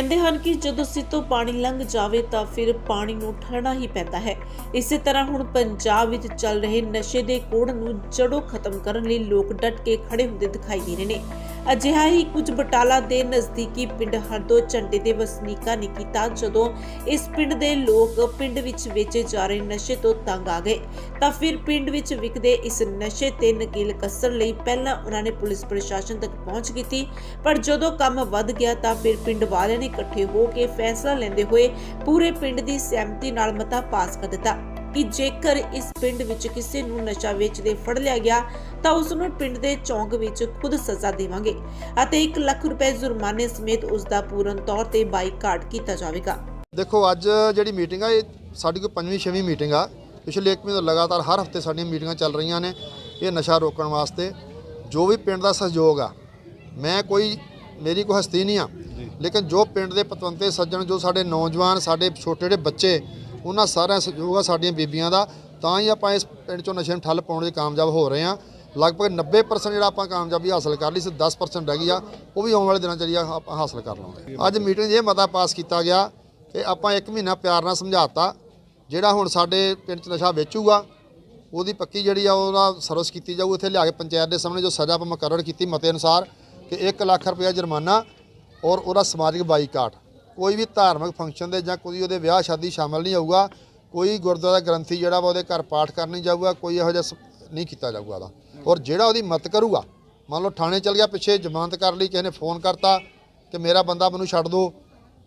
ਕਹਿੰਦੇ ਹਨ ਕਿ ਜਦੋਂ ਸਿਰ ਪਾਣੀ ਲੰਘ ਜਾਵੇ ਤਾਂ ਫਿਰ ਪਾਣੀ ਨੂੰ ਠਰਨਾ ਹੀ ਪੈਂਦਾ ਹੈ। ਇਸੇ ਤਰ੍ਹਾਂ ਹੁਣ ਪੰਜਾਬ ਵਿੱਚ ਚੱਲ ਰਹੇ ਨਸ਼ੇ ਦੇ ਕੋੜ ਨੂੰ ਜੜੋਂ ਖਤਮ ਕਰਨ ਲਈ ਲੋਕ ਡਟ ਕੇ ਖੜੇ ਹੁੰਦੇ ਦਿਖਾਈ ਦੇ ਰਹੇ ਨੇ। ਅਜਿਹਾ ਹੀ ਕੁਝ ਬਟਾਲਾ ਦੇ ਨਜ਼ਦੀਕੀ ਪਿੰਡ ਹਰਦੋ ਝੰਡੇ ਦੇ ਵਸਨੀਕਾਂ ਨੇ ਕੀਤਾ ਜਦੋਂ ਇਸ ਪਿੰਡ ਦੇ ਲੋਕ ਪਿੰਡ ਵਿੱਚ ਵੇਚੇ ਜਾ ਰਹੇ ਨਸ਼ੇ ਤੋਂ ਤੰਗ ਆ ਗਏ। ਤਾਂ ਫਿਰ ਪਿੰਡ ਵਿੱਚ ਵਿਕਦੇ ਇਸ ਨਸ਼ੇ ਤੇ ਨਕੀਲ ਕੱਸਣ ਲਈ ਪਹਿਲਾਂ ਉਹਨਾਂ ਨੇ ਪੁਲਿਸ ਪ੍ਰਸ਼ਾਸਨ ਤੱਕ ਪਹੁੰਚ ਕੀਤੀ, ਪਰ ਜਦੋਂ ਕੰਮ ਵੱਧ ਗਿਆ ਤਾਂ ਫਿਰ ਪਿੰਡ ਵਾਲਿਆਂ ਨੇ ਇਕੱਠੇ ਹੋ ਕੇ ਫੈਸਲਾ ਲੈਂਦੇ ਹੋਏ ਪੂਰੇ ਪਿੰਡ ਦੀ ਸਹਿਮਤੀ ਨਾਲ ਮਤਾ ਪਾਸ ਕਰ ਦਿੱਤਾ। ਕਿ ਜੇਕਰ ਇਸ ਪਿੰਡ ਵਿੱਚ ਕਿਸੇ ਨੂੰ ਨਸ਼ਾ ਵੇਚਦੇ ਫੜ ਲਿਆ ਗਿਆ ਤਾਂ ਉਸ ਨੂੰ ਪਿੰਡ ਦੇ ਚੌਂਕ ਵਿੱਚ ਖੁਦ ਸਜ਼ਾ ਦੇਵਾਂਗੇ ਅਤੇ 1 ਲੱਖ ਰੁਪਏ ਜੁਰਮਾਨੇ ਸਮੇਤ ਉਸ ਦਾ ਪੂਰਨ ਤੌਰ ਤੇ ਬਾਈਕਾਟ ਕੀਤਾ ਜਾਵੇਗਾ। ਦੇਖੋ ਅੱਜ ਜਿਹੜੀ ਮੀਟਿੰਗ ਆ ਇਹ ਸਾਡੀ ਕੋਈ ਪੰਜਵੀਂ ਛੇਵੀਂ ਮੀਟਿੰਗ ਆ। ਪਿਛਲੇ ਇੱਕ ਮਹੀਨੇ ਤੋਂ ਲਗਾਤਾਰ ਹਰ ਹਫ਼ਤੇ ਸਾਡੀਆਂ ਮੀਟਿੰਗਾਂ ਚੱਲ ਰਹੀਆਂ ਨੇ ਇਹ ਨਸ਼ਾ ਰੋਕਣ ਵਾਸਤੇ। ਜੋ ਵੀ ਪਿੰਡ ਦਾ ਸਹਿਯੋਗ ਆ ਮੈਂ ਕੋਈ ਮੇਰੀ ਕੋਈ ਹਸਤੀ ਨਹੀਂ ਆ। ਲੇਕਿਨ ਜੋ ਪਿੰਡ ਦੇ ਪਤਵੰਤੇ ਸੱਜਣ ਜੋ ਸਾਡੇ ਨੌਜਵਾਨ ਸਾਡੇ ਛੋਟੇ ਜਿਹੜੇ ਬੱਚੇ ਉਹਨਾਂ ਸਾਰਿਆਂ ਸਹਿਯੋਗ ਆ ਸਾਡੀਆਂ ਬੀਬੀਆਂ ਦਾ। ਤਾਂ ਹੀ ਆਪਾਂ ਇਸ ਪਿੰਡ ਚੋਂ ਨਸ਼ੇ ਨੂੰ ਠੱਲ ਪਾਉਣ 'ਚ ਕਾਮਯਾਬ ਹੋ ਰਹੇ ਹਾਂ। ਲਗਭਗ 90% ਜਿਹੜਾ ਆਪਾਂ ਕਾਮਯਾਬੀ ਹਾਸਲ ਕਰ ਲਈ ਸੀ 10% ਰਹਿ ਗਈ ਆ। ਉਹ ਵੀ ਆਉਣ ਵਾਲੇ ਦਿਨਾਂ 'ਚ ਜਿਹੜੀ ਆ ਆਪਾਂ ਹਾਸਲ ਕਰ ਲਵਾਂਗੇ ਅੱਜ ਮੀਟਿੰਗ 'ਚ ਇਹ ਮਤਾ ਪਾਸ ਕੀਤਾ ਗਿਆ ਕਿ ਆਪਾਂ ਇੱਕ ਮਹੀਨਾ ਪਿਆਰ ਨਾਲ ਸਮਝਾਤਾ, ਜਿਹੜਾ ਹੁਣ ਸਾਡੇ ਪਿੰਡ 'ਚ ਨਸ਼ਾ ਵੇਚੂਗਾ, ਉਹਦੀ ਪੱਕੀ ਜਿਹੜੀ ਆ ਉਹਦਾ ਸਰਵਿਸ ਕੀਤੀ ਜਾਊ। ਇੱਥੇ ਲਿਆ ਕੇ ਪੰਚਾਇਤ ਦੇ ਸਾਹਮਣੇ ਜੋ ਸਜ਼ਾ ਆਪਾਂ ਮੁਕਰਰ ਕੀਤੀ ਮਤੇ ਅਨੁਸਾਰ ਕਿ 1 ਲੱਖ ਰੁਪਇਆ ਜੁਰਮਾਨਾ ਔਰ ਉਹਦਾ ਸਮਾਜਿਕ ਬਾਈਕਾਟ। ਕੋਈ ਵੀ ਧਾਰਮਿਕ ਫੰਕਸ਼ਨ ਦੇ ਜਾਂ ਕੋਈ ਉਹਦੇ ਵਿਆਹ ਸ਼ਾਦੀ ਸ਼ਾਮਲ ਨਹੀਂ ਹੋਊਗਾ ਕੋਈ ਗੁਰਦੁਆਰਾ ਗ੍ਰੰਥੀ ਜਿਹੜਾ ਵਾ ਉਹਦੇ ਘਰ ਪਾਠ ਕਰਨ ਨਹੀਂ ਜਾਊਗਾ ਕੋਈ ਇਹੋ ਜਿਹਾ ਨਹੀਂ ਕੀਤਾ ਜਾਊਗਾ ਉਹਦਾ। ਔਰ ਜਿਹੜਾ ਉਹਦੀ ਮਦਦ ਕਰੂਗਾ ਮੰਨ ਲਓ ਥਾਣੇ ਚਲ ਗਿਆ ਪਿੱਛੇ ਜ਼ਮਾਨਤ ਕਰ ਲਈ ਕਿਸੇ ਨੇ ਫੋਨ ਕਰਤਾ ਕਿ ਮੇਰਾ ਬੰਦਾ ਮੈਨੂੰ ਛੱਡ ਦਿਓ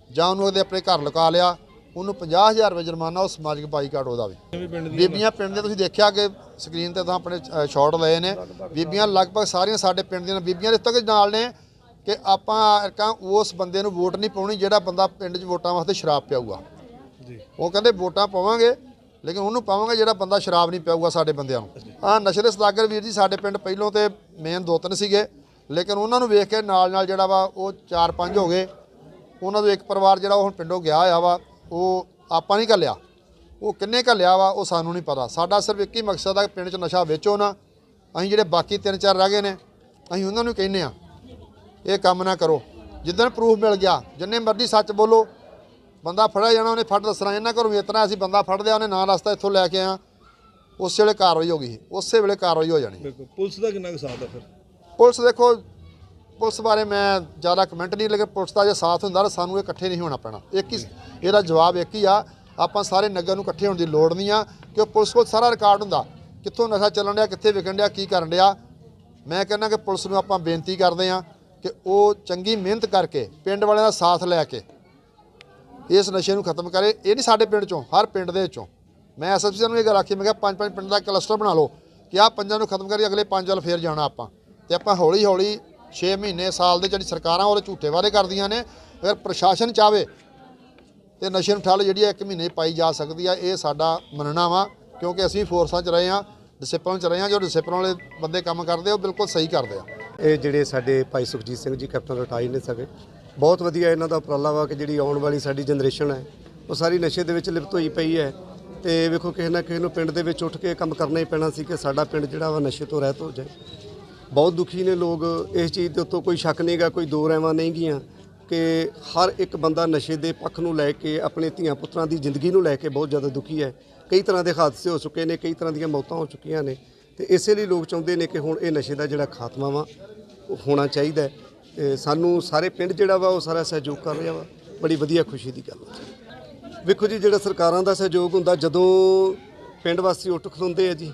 ਜਾਂ ਉਹਨੂੰ ਉਹਦੇ ਆਪਣੇ ਘਰ ਲੁਕਾ ਲਿਆ ਉਹਨੂੰ 50000 ਰੁਪਏ ਜੁਰਮਾਨਾ ਉਹ ਸਮਾਜਿਕ ਬਾਈਕਾਟ ਉਹਦਾ ਵੀ। ਬੀਬੀਆਂ ਪਿੰਡ ਦੇ ਤੁਸੀਂ ਦੇਖਿਆ ਕਿ ਸਕਰੀਨ ਤੇ ਤਾਂ ਆਪਣੇ ਸ਼ਾਟ ਲਏ ਨੇ। ਬੀਬੀਆਂ ਲਗਭਗ ਸਾਰੀਆਂ ਸਾਡੇ ਪਿੰਡ ਦੀਆਂ ਬੀਬੀਆਂ ਦੇ ਤੱਕ ਨਾਲ ਨੇ। ਕਿ ਆਪਾਂ ਅਰਕਾਂ ਉਸ ਬੰਦੇ ਨੂੰ ਵੋਟ ਨਹੀਂ ਪਾਉਣੀ ਜਿਹੜਾ ਬੰਦਾ ਪਿੰਡ 'ਚ ਵੋਟਾਂ ਵਾਸਤੇ ਸ਼ਰਾਬ ਪਿਆਊਗਾ। ਜੀ। ਉਹ ਕਹਿੰਦੇ ਵੋਟਾਂ ਪਾਵਾਂਗੇ ਲੇਕਿਨ ਉਹਨੂੰ ਪਾਵਾਂਗੇ ਜਿਹੜਾ ਬੰਦਾ ਸ਼ਰਾਬ ਨਹੀਂ ਪਿਆਊਗਾ ਸਾਡੇ ਬੰਦਿਆਂ ਨੂੰ। ਆ ਨਸ਼ੇ ਦੇ ਸਦਾਗਰ ਵੀਰ ਜੀ ਸਾਡੇ ਪਿੰਡ ਪਹਿਲੋਂ ਤੇ ਮੇਨ ਦੋ ਤਿੰਨ ਸੀਗੇ ਲੇਕਿਨ ਉਹਨਾਂ ਨੂੰ ਵੇਖ ਕੇ ਨਾਲ ਨਾਲ ਜਿਹੜਾ ਵਾ ਉਹ ਚਾਰ ਪੰਜ ਹੋ ਗਏ। ਉਹਨਾਂ ਤੋਂ ਇੱਕ ਪਰਿਵਾਰ ਜਿਹੜਾ ਉਹ ਹੁਣ ਪਿੰਡੋਂ ਗਿਆ ਹੋਇਆ ਵਾ ਉਹ ਆਪਾਂ ਨਹੀਂ ਘੱਲਿਆ। ਉਹ ਕਿੰਨੇ ਘੱਲਿਆ ਵਾ ਉਹ ਸਾਨੂੰ ਨਹੀਂ ਪਤਾ। ਸਾਡਾ ਸਿਰਫ ਇੱਕ ਹੀ ਮਕਸਦ ਆ ਪਿੰਡ 'ਚ ਨਸ਼ਾ ਵੇਚੋ ਨਾ। ਅਸੀਂ ਜਿਹੜੇ ਬਾਕੀ ਤਿੰਨ ਚਾਰ ਰਹਿ ਗਏ ਨੇ ਅਸੀਂ ਉਹਨਾਂ ਨੂੰ ਕਹਿੰਨੇ ਆ ਇਹ ਕੰਮ ਨਾ ਕਰੋ। ਜਿੱਦਣ ਪ੍ਰੂਫ ਮਿਲ ਗਿਆ ਜਿੰਨੇ ਮਰਜ਼ੀ ਸੱਚ ਬੋਲੋ ਬੰਦਾ ਫੜਿਆ ਜਾਣਾ ਉਹਨੇ ਫੜ ਦੱਸਣਾ ਇਹਨਾਂ ਘਰੋਂ ਵੀ ਇਤਨਾ ਅਸੀਂ ਬੰਦਾ ਫੜ ਲਿਆ ਉਹਨੇ ਨਾਂ ਰਸਤਾ ਇੱਥੋਂ ਲੈ ਕੇ ਆ ਉਸੇ ਵੇਲੇ ਕਾਰਵਾਈ ਹੋ ਗਈ ਉਸੇ ਵੇਲੇ ਕਾਰਵਾਈ ਹੋ ਜਾਣੀ। ਬਿਲਕੁਲ। ਪੁਲਿਸ ਦਾ ਕਿੰਨਾ ਕੁ ਸਾਥ ਆ ਫਿਰ? ਪੁਲਿਸ ਦੇਖੋ ਪੁਲਿਸ ਬਾਰੇ ਮੈਂ ਜ਼ਿਆਦਾ ਕਮੈਂਟ ਨਹੀਂ ਲੇਕਿਨ ਪੁਲਿਸ ਦਾ ਜੇ ਸਾਥ ਹੁੰਦਾ ਤਾਂ ਸਾਨੂੰ ਇਹ ਇਕੱਠੇ ਨਹੀਂ ਹੋਣਾ ਪੈਣਾ। ਇੱਕ ਹੀ ਇਹਦਾ ਜਵਾਬ ਇੱਕ ਹੀ ਆ ਆਪਾਂ ਸਾਰੇ ਨਗਰ ਨੂੰ ਇਕੱਠੇ ਹੋਣ ਦੀ ਲੋੜ ਨਹੀਂ ਆ ਕਿ ਪੁਲਿਸ ਕੋਲ ਸਾਰਾ ਰਿਕਾਰਡ ਹੁੰਦਾ। ਕਿੱਥੋਂ ਨਸ਼ਾ ਚੱਲਣ ਡਿਆ ਕਿੱਥੇ ਵਿਕਣ ਡਿਆ ਕੀ ਕਰਨ ਡਿਆ। ਮੈਂ ਕਹਿੰਦਾ ਕਿ ਪੁਲਿਸ ਨੂੰ ਆਪਾਂ ਬੇਨਤੀ ਕਰਦੇ ਆ ਕਿ ਉਹ ਚੰਗੀ ਮਿਹਨਤ ਕਰਕੇ ਪਿੰਡ ਵਾਲਿਆਂ ਦਾ ਸਾਥ ਲੈ ਕੇ ਇਸ ਨਸ਼ੇ ਨੂੰ ਖਤਮ ਕਰੇ। ਇਹ ਨਹੀਂ ਸਾਡੇ ਪਿੰਡ ਚੋਂ, ਹਰ ਪਿੰਡ ਦੇ ਵਿੱਚੋਂ ਮੈਂ ਐਸਐਸਪੀ ਨੂੰ ਇਹ ਗੱਲ ਆਖੀ, ਮੈਂ ਕਿਹਾ ਪੰਜ ਪੰਜ ਪਿੰਡ ਦਾ ਕਲਸਟਰ ਬਣਾ ਲਓ ਕਿ ਆਹ ਪੰਜਾਂ ਨੂੰ ਖਤਮ ਕਰੀ ਅਗਲੇ ਪੰਜ ਵੱਲ ਫੇਰ ਜਾਣਾ ਆਪਾਂ। ਤੇ ਆਪਾਂ ਹੌਲੀ ਹੌਲੀ 6 ਮਹੀਨੇ ਸਾਲ ਦੇ ਜਿਹੜੀ ਸਰਕਾਰਾਂ ਉਹਦੇ ਝੂਠੇ ਵਾਅਦੇ ਕਰਦੀਆਂ ਨੇ, ਅਗਰ ਪ੍ਰਸ਼ਾਸਨ ਚਾਵੇ ਤੇ ਨਸ਼ੇ ਨੂੰ ਠੱਲ ਜਿਹੜੀ ਆ ਇੱਕ ਮਹੀਨੇ ਪਾਈ ਜਾ ਸਕਦੀ ਆ, ਇਹ ਸਾਡਾ ਮੰਨਣਾ ਵਾ, ਕਿਉਂਕਿ ਅਸੀਂ ਫੋਰਸਾਂ 'ਚ ਰਹੇ ਆ ਡਿਸਪਲਿਨ 'ਚ ਰਹੇ ਆ ਜੋ ਡਿਸਪਲਨ ਵਾਲੇ ਬੰਦੇ ਕੰਮ ਕਰਦੇ ਉਹ ਬਿਲਕੁਲ ਸਹੀ ਕਰਦੇ ਆ। ਇਹ ਜਿਹੜੇ ਸਾਡੇ ਭਾਈ ਸੁਖਜੀਤ ਸਿੰਘ ਜੀ, ਕੈਪਟਨ ਰਿਟਾਇਰ ਨੇ ਸਕੇ ਬਹੁਤ ਵਧੀਆ ਇਹਨਾਂ ਦਾ ਉਪਰਾਲਾ ਵਾ ਕਿ ਜਿਹੜੀ ਆਉਣ ਵਾਲੀ ਸਾਡੀ ਜਨਰੇਸ਼ਨ ਹੈ, ਉਹ ਸਾਰੀ ਨਸ਼ੇ ਦੇ ਵਿੱਚ ਲਿਪਤ ਹੋਈ ਪਈ ਹੈ। ਤੇ ਵੇਖੋ ਕਿਸੇ ਨਾ ਕਿਸੇ ਨੂੰ ਪਿੰਡ ਦੇ ਵਿੱਚ ਉੱਠ ਕੇ ਕੰਮ ਕਰਨਾ ਹੀ ਪੈਣਾ ਸੀ ਕਿ ਸਾਡਾ ਪਿੰਡ ਜਿਹੜਾ ਵਾ ਨਸ਼ੇ ਤੋਂ ਰਹਿਤ ਹੋ ਜਾਏ। ਬਹੁਤ ਦੁਖੀ ਨੇ ਲੋਕ ਇਸ ਚੀਜ਼ ਦੇ ਉੱਤੋਂ, ਕੋਈ ਸ਼ੱਕ ਨਹੀਂਗਾ ਕੋਈ ਦੋ ਰਹਿਵਾਂ ਨਹੀਂ ਗੀਆਂ ਕਿ ਹਰ ਇੱਕ ਬੰਦਾ ਨਸ਼ੇ ਦੇ ਪੱਖ ਨੂੰ ਲੈ ਕੇ, ਆਪਣੇ ਧੀਆਂ ਪੁੱਤਰਾਂ ਦੀ ਜ਼ਿੰਦਗੀ ਨੂੰ ਲੈ ਕੇ ਬਹੁਤ ਜ਼ਿਆਦਾ ਦੁਖੀ ਹੈ। ਕਈ ਤਰ੍ਹਾਂ ਦੇ ਹਾਦਸੇ ਹੋ ਚੁੱਕੇ ਨੇ, ਕਈ ਤਰ੍ਹਾਂ ਦੀਆਂ ਮੌਤਾਂ ਹੋ ਚੁੱਕੀਆਂ ਨੇ। ਤੇ ਇਸੇ ਲਈ ਲੋਕ ਚਾਹੁੰਦੇ ਨੇ ਕਿ ਹੁਣ ਇਹ ਨਸ਼ੇ ਦਾ ਜਿਹੜਾ ਖਾਤਮਾ ਵਾ, ਉਹ ਹੋਣਾ ਚਾਹੀਦਾ ਹੈ। ਤੇ ਸਾਨੂੰ ਸਾਰੇ ਪਿੰਡ ਜਿਹੜਾ ਵਾ, ਉਹ ਸਾਰਾ ਸਹਿਯੋਗ ਕਰ ਰਿਹਾ ਵਾ। ਬੜੀ ਵਧੀਆ ਖੁਸ਼ੀ ਦੀ ਗੱਲ ਹੈ। ਵੇਖੋ ਜੀ, ਜਿਹੜਾ ਸਰਕਾਰਾਂ ਦਾ ਸਹਿਯੋਗ ਹੁੰਦਾ, ਜਦੋਂ ਪਿੰਡ ਵਾਸੀ ਉੱਠ ਖਲੋਂਦੇ ਆ ਜੀ,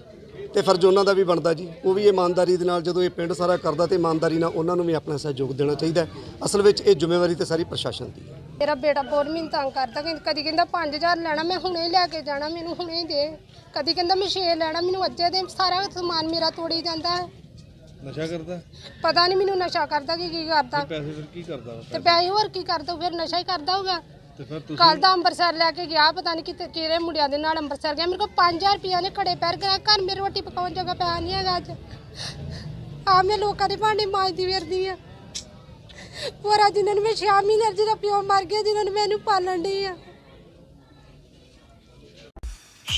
ਤੇ ਫਰਜ਼ ਉਹਨਾਂ ਦਾ ਵੀ ਬਣਦਾ ਜੀ। ਉਹ ਵੀ ਇਮਾਨਦਾਰੀ ਦੇ ਨਾਲ ਜਦੋਂ ਇਹ ਪਿੰਡ ਸਾਰਾ ਕਰਦਾ, ਤੇ ਇਮਾਨਦਾਰੀ ਨਾਲ ਉਹਨਾਂ ਨੂੰ ਵੀ ਆਪਣਾ ਸਹਿਯੋਗ ਦੇਣਾ ਚਾਹੀਦਾ ਅਸਲ ਵਿੱਚ ਇਹ ਜ਼ਿੰਮੇਵਾਰੀ ਤੇ ਸਾਰੀ ਪ੍ਰਸ਼ਾਸਨ ਦੀ ਹੈ। ਮੇਰਾ ਬੇਟਾ ਬਹੁਤ ਮੈਨੂੰ ਕਰਦਾ ਕਦੀ ਕਹਿੰਦਾ 5000 ਲੈਣਾ, ਮੈਂ ਹੁਣੇ ਲੈ ਕੇ ਜਾਣਾ, ਮੈਨੂੰ ਹੁਣੇ ਦੇ। ਕਦੀ ਕਹਿੰਦਾ ਮੈਂ 6 ਲੈਣਾ ਮੈਨੂੰ ਅੱਜੇ ਦੇ ਸਾਰਾ ਸਮਾਨ ਮੇਰਾ ਤੋੜੀ ਜਾਂਦਾ ਹੈ। ਨਸ਼ਾ ਕਰਦਾ? ਪਤਾ ਨਹੀਂ ਮੈਨੂੰ ਨਸ਼ਾ ਕਰਦਾ ਕਿ ਕੀ ਕਰਦਾ। ਪੈਸੇ ਫਿਰ ਕੀ ਕਰਦਾ ਵਾ? ਤੇ ਪੈਸੇ ਹੋਰ ਕੀ ਕਰਦਾ ਫਿਰ ਨਸ਼ਾ ਹੀ ਕਰਦਾ ਹੋਗਾ ਤੇ ਫਿਰ ਤੁਸੀਂ ਕੱਲ ਦਾ ਅੰਮ੍ਰਿਤਸਰ ਲੈ ਕੇ ਗਿਆ ਪਤਾ ਨਹੀਂ ਕਿਤੇ ਕਿਹੜੇ ਮੁੰਡਿਆਂ ਦੇ ਨਾਲ ਅੰਮ੍ਰਿਤਸਰ ਗਿਆ। ਮੇਰੇ ਕੋਲ 5000 ਰੁਪਇਆ ਨੇ ਖੜੇ ਪੈਰ ਕਰਾ ਘਰ ਮੇਰੀ ਰੋਟੀ ਪਕਾਉਣ ਜੋਗਾ ਪਿਆ ਨਹੀਂ ਹੈਗਾ ਅੱਜ। ਆ ਮੈਂ ਲੋਕਾਂ ਦੇ ਭਾਂਡੇ ਮਾਂਜਦੀ ਫਿਰਦੀ ਆ। ਪੂਰਾ ਜਿਨ੍ਹਾਂ ਨੂੰ ਮੈਂ ਛੇ ਮਹੀਨੇ ਜਿਹਦਾ ਪਿਓ ਮਰ ਗਿਆ ਜਿਨ੍ਹਾਂ ਨੂੰ ਮੈਨੂੰ ਪਾਲਣ ਡਈ ਆ।